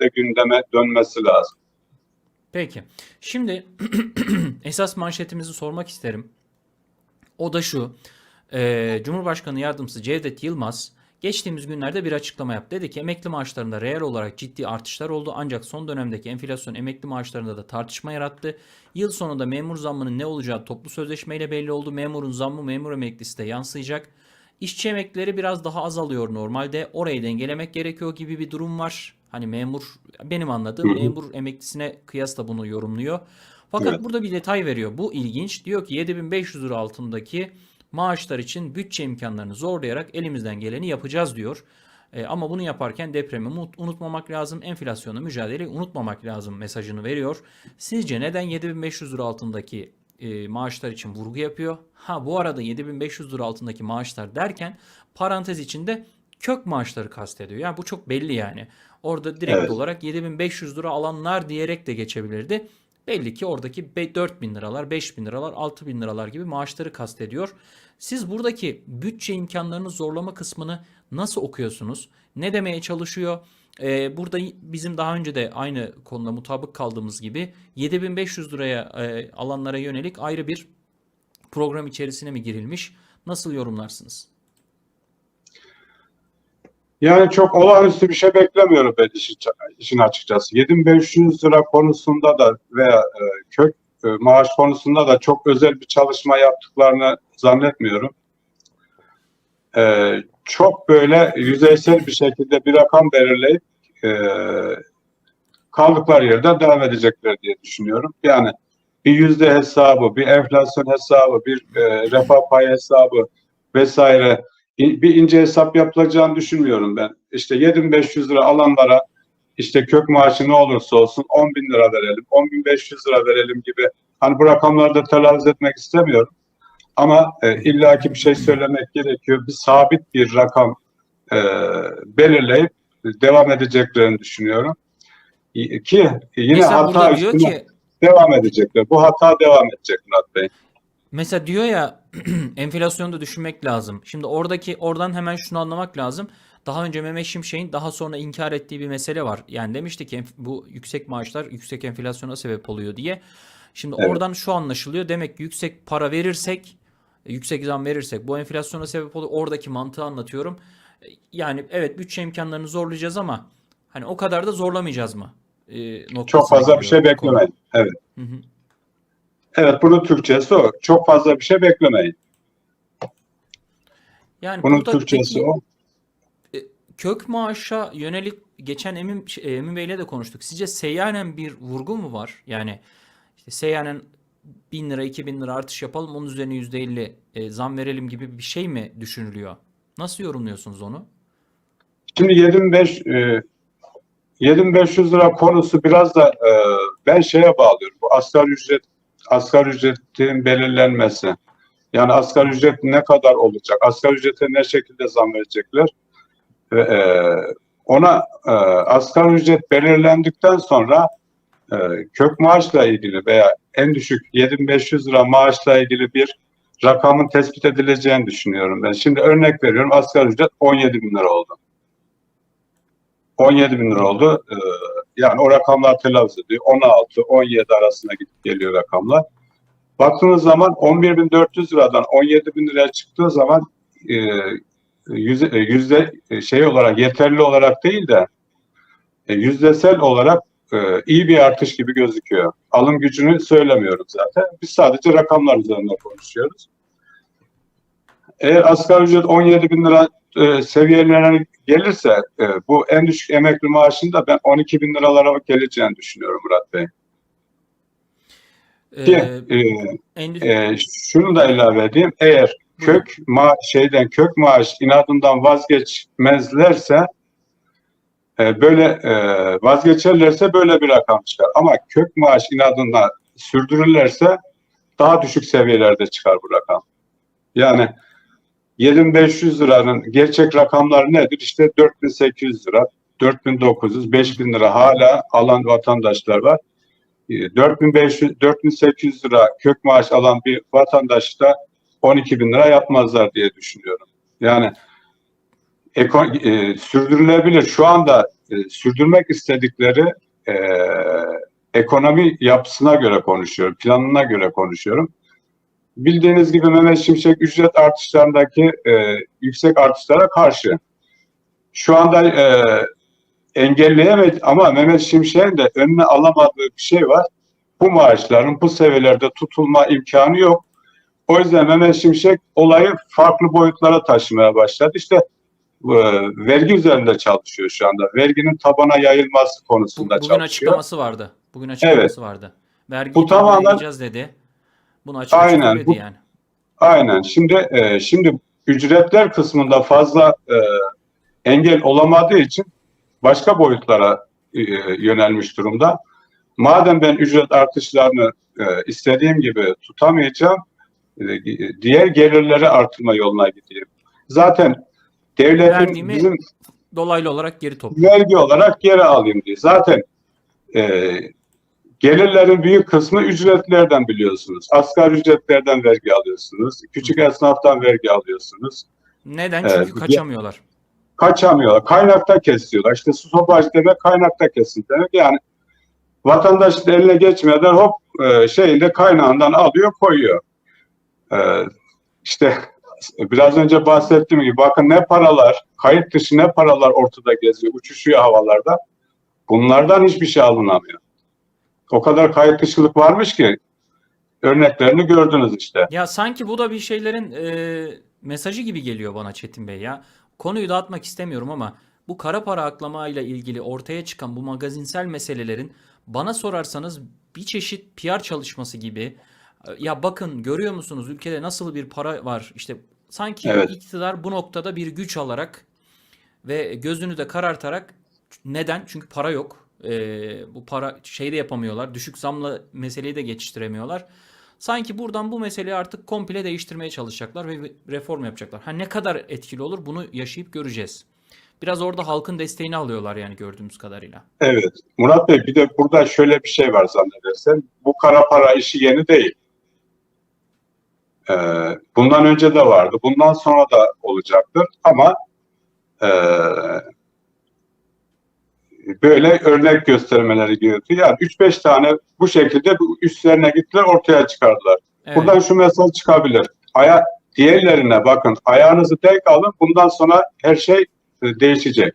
şekilde gündeme dönmesi lazım. Peki. Şimdi esas manşetimizi sormak isterim. O da şu. Ee, Cumhurbaşkanı Yardımcısı Cevdet Yılmaz geçtiğimiz günlerde bir açıklama yaptı. Dedi ki emekli maaşlarında reel olarak ciddi artışlar oldu ancak son dönemdeki enflasyon emekli maaşlarında da tartışma yarattı. Yıl sonunda memur zammının ne olacağı toplu sözleşmeyle belli oldu. Memurun zammı memur emeklisi de yansıyacak. İşçi emeklileri biraz daha azalıyor normalde. Orayı dengelemek gerekiyor gibi bir durum var. Hani memur benim anladığım memur emeklisine kıyasla bunu yorumluyor. Fakat Evet. burada bir detay veriyor. Bu ilginç. Diyor ki 7500 lira altındaki maaşlar için bütçe imkanlarını zorlayarak elimizden geleni yapacağız diyor. E, ama bunu yaparken depremi unut- unutmamak lazım, enflasyonla mücadeleyi unutmamak lazım mesajını veriyor. Sizce neden 7500 lira altındaki e, maaşlar için vurgu yapıyor? Ha bu arada 7500 lira altındaki maaşlar derken parantez içinde kök maaşları kastediyor. Yani bu çok belli yani. Orada direkt Evet. olarak 7500 lira alanlar diyerek de geçebilirdi. Belli ki oradaki be- 4000 liralar, 5000 liralar, 6000 liralar gibi maaşları kastediyor. Siz buradaki bütçe imkanlarını zorlama kısmını nasıl okuyorsunuz? Ne demeye çalışıyor? Ee, burada bizim daha önce de aynı konuda mutabık kaldığımız gibi 7500 liraya e, alanlara yönelik ayrı bir program içerisine mi girilmiş? Nasıl yorumlarsınız? Yani çok olağanüstü bir şey beklemiyorum ben işin, açıkçası. 7500 lira konusunda da veya e, kök e, maaş konusunda da çok özel bir çalışma yaptıklarını zannetmiyorum. E, çok böyle yüzeysel bir şekilde bir rakam belirleyip kaldıkları yerde devam edecekler diye düşünüyorum. Yani bir yüzde hesabı, bir enflasyon hesabı, bir refah payı hesabı vesaire bir ince hesap yapılacağını düşünmüyorum ben. İşte 7500 lira alanlara işte kök maaşı ne olursa olsun 10 bin lira verelim, 10 bin 500 lira verelim gibi hani bu rakamlarda telaffuz etmek istemiyorum. Ama e, illaki bir şey söylemek gerekiyor. Bir sabit bir rakam e, belirleyip devam edeceklerini düşünüyorum. Ki yine Mesela hata üstüne ki devam edecekler. Bu hata devam edecek Murat Bey. Mesela diyor ya enflasyonu da düşünmek lazım. Şimdi oradaki oradan hemen şunu anlamak lazım. Daha önce Mehmet Şimşek'in daha sonra inkar ettiği bir mesele var. Yani demişti ki bu yüksek maaşlar yüksek enflasyona sebep oluyor diye. Şimdi Evet. oradan şu anlaşılıyor. Demek ki yüksek para verirsek, e, yüksek zam verirsek bu enflasyona sebep oluyor. Oradaki mantığı anlatıyorum. E, Yani evet bütçe imkanlarını zorlayacağız ama hani o kadar da zorlamayacağız mı? E, Çok fazla bir şey beklemeyin. Evet. Hı hı. Evet bunun Türkçesi o. Çok fazla bir şey beklemeyin. Yani Bunun Türkçesi peki- o. kök maaşa yönelik geçen Emin, şey, Emin Bey'le de konuştuk. Sizce seyyanen bir vurgu mu var? Yani işte seyyanen 1000 lira 2000 lira artış yapalım onun üzerine %50 e, zam verelim gibi bir şey mi düşünülüyor? Nasıl yorumluyorsunuz onu? Şimdi 75 e, 7500 lira konusu biraz da e, ben şeye bağlıyorum. Bu asgari ücret asgari ücretin belirlenmesi. Yani asgari ücret ne kadar olacak? Asgari ücrete ne şekilde zam verecekler? Ve, e, ona e, asgari ücret belirlendikten sonra e, kök maaşla ilgili veya en düşük 7500 lira maaşla ilgili bir rakamın tespit edileceğini düşünüyorum ben. Şimdi örnek veriyorum asgari ücret 17 bin lira oldu. 17 bin lira oldu. Ee, yani o rakamlar telaffuz ediyor. 16, 17 arasına gidip geliyor rakamlar. Baktığınız zaman 11.400 liradan 17 bin liraya çıktığı zaman e, yüzde, e, yüzde e, şey olarak yeterli olarak değil de e, yüzdesel olarak e, iyi bir artış gibi gözüküyor. Alım gücünü söylemiyorum zaten. Biz sadece rakamlar üzerinde konuşuyoruz. Eğer asgari ücret 17 bin lira e, seviyelerine gelirse e, bu en düşük emekli maaşında ben 12 bin liralara geleceğini düşünüyorum Murat Bey. Ki Ee, e, endüstri- e, şunu da ilave edeyim. Eğer kök ma şeyden kök maaş inadından vazgeçmezlerse e, böyle e, vazgeçerlerse böyle bir rakam çıkar. Ama kök maaş inadından sürdürürlerse daha düşük seviyelerde çıkar bu rakam. Yani 7500 liranın gerçek rakamları nedir? İşte 4800 lira, 4900, 5000 lira hala alan vatandaşlar var. E, 4500, 4800 lira kök maaş alan bir vatandaş da 12 bin lira yapmazlar diye düşünüyorum. Yani eko, e, sürdürülebilir. Şu anda e, sürdürmek istedikleri e, ekonomi yapısına göre konuşuyorum, planına göre konuşuyorum. Bildiğiniz gibi Mehmet Şimşek ücret artışlarındaki e, yüksek artışlara karşı. Şu anda e, engelleyemedi ama Mehmet Şimşek'in de önüne alamadığı bir şey var. Bu maaşların bu seviyelerde tutulma imkanı yok. O yüzden Mehmet Şimşek olayı farklı boyutlara taşımaya başladı. İşte e, vergi üzerinde çalışıyor şu anda. Verginin tabana yayılması konusunda bugün çalışıyor. açıklaması vardı. Bugün açıklaması vardı. Vergi Bu tamamen- dedi. Bunu açık Aynen, bu- yani. Aynen. Şimdi e, şimdi ücretler kısmında fazla e, engel olamadığı için başka boyutlara e, yönelmiş durumda. Madem ben ücret artışlarını e, istediğim gibi tutamayacağım, e, diğer gelirleri artırma yoluna gideyim. Zaten devletin Verdiğimi bizim Dolaylı olarak geri topluyor. vergi olarak geri alayım diye. Zaten e, gelirlerin büyük kısmı ücretlerden biliyorsunuz. Asgari ücretlerden vergi alıyorsunuz. Küçük esnaftan vergi alıyorsunuz. Neden? Evet, Çünkü bir- kaçamıyorlar. Kaçamıyorlar. Kaynakta kesiyorlar. İşte su sopacı demek kaynakta kesin demek. Yani vatandaşın eline geçmeden hop e, şeyle kaynağından alıyor koyuyor. E, işte biraz önce bahsettiğim gibi bakın ne paralar, kayıt dışı ne paralar ortada geziyor, uçuşuyor havalarda. Bunlardan hiçbir şey alınamıyor. O kadar kayıt dışılık varmış ki örneklerini gördünüz işte. Ya sanki bu da bir şeylerin e, mesajı gibi geliyor bana Çetin Bey ya. Konuyu dağıtmak istemiyorum ama bu kara para aklamayla ilgili ortaya çıkan bu magazinsel meselelerin bana sorarsanız bir çeşit PR çalışması gibi. E, Ya bakın görüyor musunuz ülkede nasıl bir para var? İşte sanki Evet. iktidar bu noktada bir güç alarak ve gözünü de karartarak neden? Çünkü para yok. E, bu para şey de yapamıyorlar. Düşük zamla meseleyi de geçiştiremiyorlar. Sanki buradan bu meseleyi artık komple değiştirmeye çalışacaklar ve reform yapacaklar. Ha ne kadar etkili olur bunu yaşayıp göreceğiz. Biraz orada halkın desteğini alıyorlar yani gördüğümüz kadarıyla. Evet. Murat Bey bir de burada şöyle bir şey var zannedersem. Bu kara para işi yeni değil. Ee, bundan önce de vardı. Bundan sonra da olacaktır. Ama ee, böyle örnek göstermeleri gerekiyor. Yani 3-5 tane bu şekilde üstlerine gittiler ortaya çıkardılar. Evet. Buradan şu mesaj çıkabilir. Aya, diğerlerine bakın ayağınızı tek alın bundan sonra her şey e, değişecek.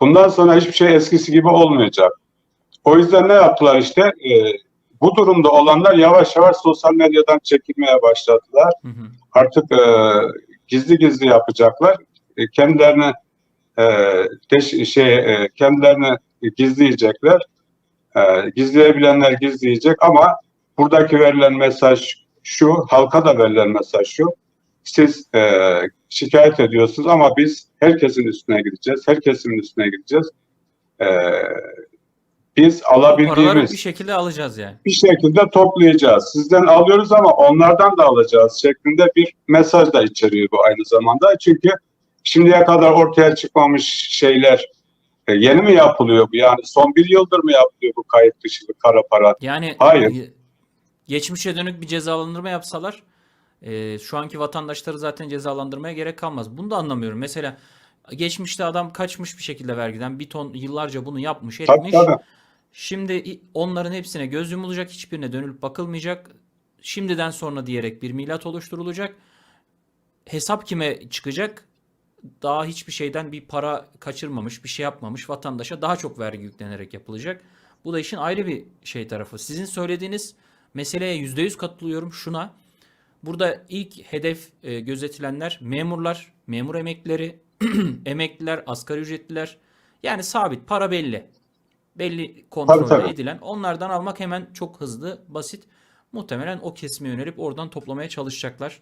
Bundan sonra hiçbir şey eskisi gibi olmayacak. O yüzden ne yaptılar işte e, bu durumda olanlar yavaş yavaş sosyal medyadan çekilmeye başladılar. Hı hı. Artık e, gizli gizli yapacaklar. E, kendilerini e, şey e, kendilerini gizleyecekler. E, gizleyebilenler gizleyecek ama buradaki verilen mesaj şu, halka da verilen mesaj şu. Siz e, şikayet ediyorsunuz ama biz herkesin üstüne gideceğiz, herkesin üstüne gideceğiz. E, biz alabildiğimiz bir şekilde alacağız yani. bir şekilde toplayacağız. Sizden alıyoruz ama onlardan da alacağız şeklinde bir mesaj da içeriyor bu aynı zamanda. Çünkü şimdiye kadar ortaya çıkmamış şeyler e, yeni mi yapılıyor bu? Yani son bir yıldır mı yapılıyor bu kayıt dışı kara para? Yani Hayır. e, geçmişe dönük bir cezalandırma yapsalar e, şu anki vatandaşları zaten cezalandırmaya gerek kalmaz. Bunu da anlamıyorum. Mesela geçmişte adam kaçmış bir şekilde vergiden bir ton yıllarca bunu yapmış Tabii etmiş. tabii. Şimdi onların hepsine göz yumulacak, hiçbirine dönülüp bakılmayacak. Şimdiden sonra diyerek bir milat oluşturulacak. Hesap kime çıkacak? Daha hiçbir şeyden bir para kaçırmamış, bir şey yapmamış vatandaşa daha çok vergi yüklenerek yapılacak. Bu da işin ayrı bir şey tarafı. Sizin söylediğiniz meseleye %100 katılıyorum şuna. Burada ilk hedef e, gözetilenler memurlar, memur emeklileri, emekliler, asgari ücretliler. Yani sabit para belli. Belli kontrol Tabii, tabii. edilen. Onlardan almak hemen çok hızlı, basit. Muhtemelen o kesime yönelip oradan toplamaya çalışacaklar.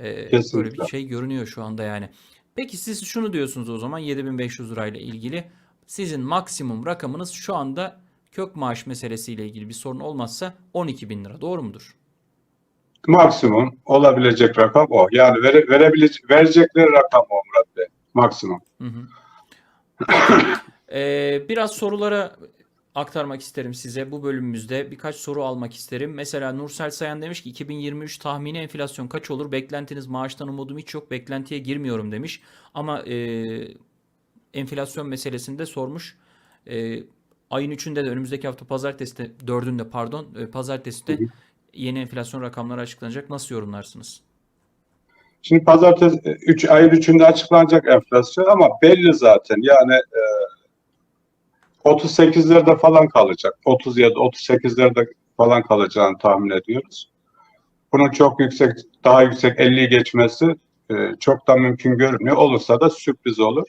Ee, böyle bir şey görünüyor şu anda yani. Peki siz şunu diyorsunuz o zaman 7500 lirayla ilgili. Sizin maksimum rakamınız şu anda kök maaş meselesiyle ilgili bir sorun olmazsa 12 bin lira. Doğru mudur? Maksimum olabilecek rakam o. Yani vere, verebilecek, verecekleri rakam o Murat Bey. Maksimum. Hı hı. Ee, biraz sorulara aktarmak isterim size. Bu bölümümüzde birkaç soru almak isterim. Mesela Nursel Sayan demiş ki 2023 tahmini enflasyon kaç olur? Beklentiniz maaştan umudum hiç yok. Beklentiye girmiyorum demiş. Ama e, enflasyon meselesini de sormuş. E, ayın 3'ünde de önümüzdeki hafta pazartesi de 4'ünde pardon e, pazartesi de yeni enflasyon rakamları açıklanacak. Nasıl yorumlarsınız? Şimdi pazartesi 3 ayın 3'ünde açıklanacak enflasyon ama belli zaten. Yani e, 38'lerde falan kalacak. 37 38'lerde falan kalacağını tahmin ediyoruz. Bunun çok yüksek, daha yüksek 50'yi geçmesi e, çok da mümkün görünmüyor. Olursa da sürpriz olur.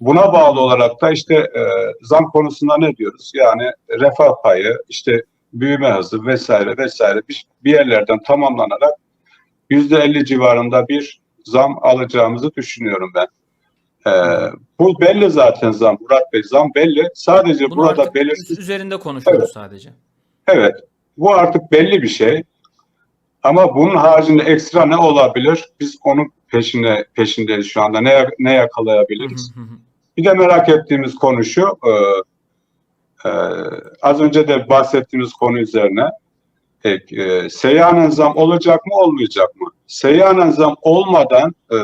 Buna bağlı olarak da işte e, zam konusunda ne diyoruz? Yani refah payı, işte büyüme hızı vesaire vesaire bir, yerlerden tamamlanarak %50 civarında bir zam alacağımızı düşünüyorum ben. Ee, bu belli zaten zam Murat Bey. Zam belli. Sadece Bunu burada belirsiz. üzerinde konuşuyoruz Evet. sadece. Evet. Bu artık belli bir şey. Ama bunun haricinde ekstra ne olabilir? Biz onun peşine peşindeyiz şu anda. Ne, ne yakalayabiliriz? Hı hı hı. Bir de merak ettiğimiz konu şu. e, e, az önce de bahsettiğimiz konu üzerine e, e, seyyanen zam olacak mı olmayacak mı? Seyyanen zam olmadan e,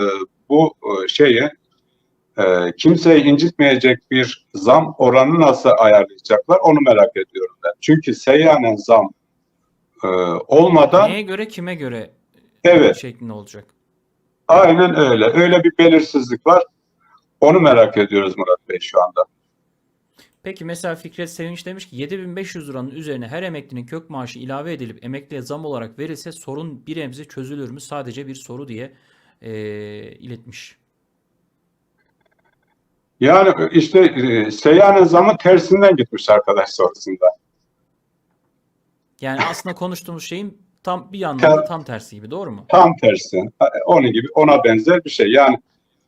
bu e, şeyi e, kimseyi incitmeyecek bir zam oranı nasıl ayarlayacaklar onu merak ediyorum ben. Çünkü seyyanen zam e, olmadan Neye göre kime göre evet şeklinde olacak? aynen öyle. Öyle bir belirsizlik var. Onu merak ediyoruz Murat Bey şu anda. Peki mesela Fikret Sevinç demiş ki 7500 liranın üzerine her emeklinin kök maaşı ilave edilip emekliye zam olarak verilse sorun bir nebze çözülür mü? Sadece bir soru diye eee, iletmiş. Yani işte e, seyyanen zamı tersinden gitmiş arkadaş sorusunda. Yani aslında konuştuğumuz şeyin tam bir yandan da tam tersi gibi doğru mu? Tam tersi. Onun gibi ona benzer bir şey. Yani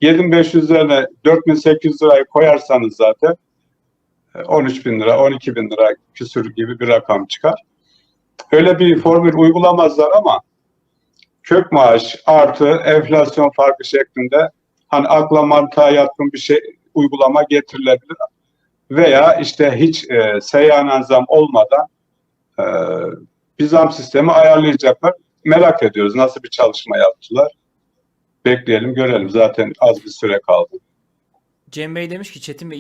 7500 üzerine 4800 lirayı koyarsanız zaten 13 bin lira, 12 bin lira küsür gibi bir rakam çıkar. Öyle bir formül uygulamazlar ama kök maaş artı enflasyon farkı şeklinde hani akla mantığa yakın bir şey uygulama getirilebilir. Veya işte hiç e, seyyanen zam olmadan e, bir zam sistemi ayarlayacaklar. Merak ediyoruz nasıl bir çalışma yaptılar. Bekleyelim görelim. Zaten az bir süre kaldı. Cem Bey demiş ki Çetin Bey